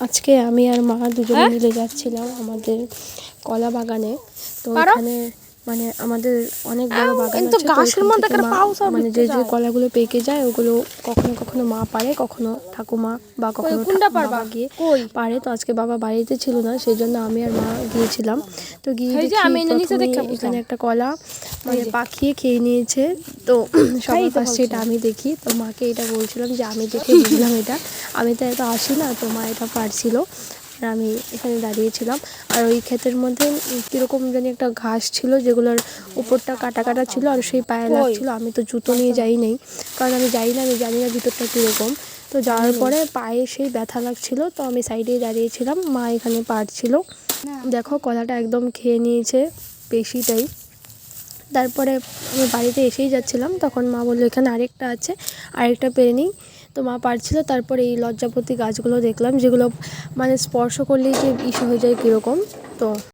আজকে আমি আর মা দুজনে হ্যাঁ? মিলে যাচ্ছিলাম আমাদের কলা বাগানে তো পারো? মানে আমাদের অনেক বড় বাগান আছে গাছের মধ্যে মানে যে যে কলাগুলো পেকে যায় ওগুলো কখনো কখনো মা পারে কখনো ঠাকুমা বা কখনো? বাবা গিয়ে কই? পারে। তো আজকে বাবা বাড়িতে ছিল না সেই জন্য আমি আর মা গিয়েছিলাম। তো গিয়ে এই যে আমি এনে নিচে প্রথমেই এখানে একটা কলা মানে পাখিয়ে খেয়ে নিয়েছে। তো তো ফার্স্টে এটা আমি দেখি। তো মাকে এটা বলছিলাম যে আমি দেখে বুঝলাম এটা। আমি তো এত আসি না তো মা এটা পারছিল। আর আমি এখানে দাঁড়িয়েছিলাম। আর ওই ক্ষেতের মধ্যে কীরকম জানি একটা ঘাস ছিল যেগুলোর উপরটা কাটা কাটা ছিল আর সেই পায়ে লাগছিল। আমি তো জুতো নিয়ে যাই নাই কারণ আমি যাই না আমি জানি না ভিতরটা কীরকম। তো যাওয়ার পরে পায়ে সেই ব্যথা লাগছিল তো আমি সাইডে দাঁড়িয়েছিলাম মা এখানে পারছিল। দেখো কলাটা একদম খেয়ে নিয়েছে বেশিটাই তারপরে আমি বাড়িতে এসেই যাচ্ছিলাম তখন মা বলল এখানে আরেকটা আছে আরেকটা পেরে নিই। তো মা পারছিল, তারপর এই লজ্জাপতি গাছগুলো দেখলাম, যেগুলো মানে স্পর্শ করলেই যে ইস্যু হয়ে যায় কীরকম, তো